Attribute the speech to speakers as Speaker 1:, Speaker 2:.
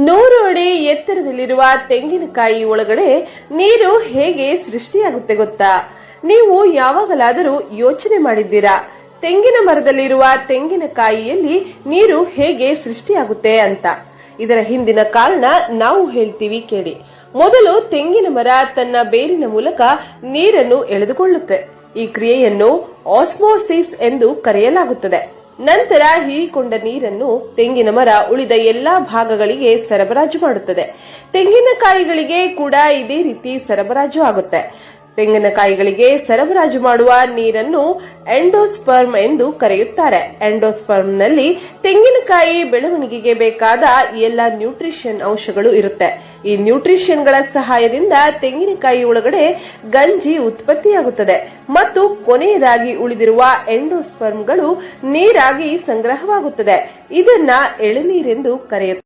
Speaker 1: ನೂರು ಅಡಿ ಎತ್ತರದಲ್ಲಿರುವ ತೆಂಗಿನಕಾಯಿ ಒಳಗಡೆ ನೀರು ಹೇಗೆ ಸೃಷ್ಟಿಯಾಗುತ್ತೆ ಗೊತ್ತಾ? ನೀವು ಯಾವಾಗಲಾದರೂ ಯೋಚನೆ ಮಾಡಿದ್ದೀರಾ? ತೆಂಗಿನ ಮರದಲ್ಲಿರುವ ತೆಂಗಿನಕಾಯಿಯಲ್ಲಿ ನೀರು ಹೇಗೆ ಸೃಷ್ಟಿಯಾಗುತ್ತೆ ಅಂತ? ಇದರ ಹಿಂದಿನ ಕಾರಣ ನಾವು ಹೇಳ್ತೀವಿ ಕೇಳಿ. ಮೊದಲು ತೆಂಗಿನ ಮರ ತನ್ನ ಬೇರಿನ ಮೂಲಕ ನೀರನ್ನು ಎಳೆದುಕೊಳ್ಳುತ್ತೆ. ಈ ಕ್ರಿಯೆಯನ್ನು ಆಸ್ಮೋಸಿಸ್ ಎಂದು ಕರೆಯಲಾಗುತ್ತದೆ. ನಂತರ ಹೀರಿಕೊಂಡ ನೀರನ್ನು ತೆಂಗಿನ ಮರ ಉಳಿದ ಎಲ್ಲಾ ಭಾಗಗಳಿಗೆ ಸರಬರಾಜು ಮಾಡುತ್ತದೆ. ತೆಂಗಿನಕಾಯಿಗಳಿಗೆ ಕೂಡ ಇದೇ ರೀತಿ ಸರಬರಾಜು ಆಗುತ್ತೆ. ತೆಂಗಿನಕಾಯಿಗಳಿಗೆ ಸರಬರಾಜು ಮಾಡುವ ನೀರನ್ನು ಎಂಡೋಸ್ಪರ್ಮ್ ಎಂದು ಕರೆಯುತ್ತಾರೆ. ಎಂಡೋಸ್ಪರ್ಮ್ನಲ್ಲಿ ತೆಂಗಿನಕಾಯಿ ಬೆಳವಣಿಗೆಗೆ ಬೇಕಾದ ಎಲ್ಲ ನ್ಯೂಟ್ರಿಷನ್ ಅಂಶಗಳು ಇರುತ್ತೆ. ಈ ನ್ಯೂಟ್ರಿಷನ್ಗಳ ಸಹಾಯದಿಂದ ತೆಂಗಿನಕಾಯಿ ಒಳಗಡೆ ಗಂಜಿ ಉತ್ಪತ್ತಿಯಾಗುತ್ತದೆ ಮತ್ತು ಕೊನೆಯದಾಗಿ ಉಳಿದಿರುವ ಎಂಡೋಸ್ಪರ್ಮ್ಗಳು ನೀರಾಗಿ ಸಂಗ್ರಹವಾಗುತ್ತದೆ. ಇದನ್ನ ಎಳೆನೀರೆಂದು ಕರೆಯುತ್ತಾರೆ.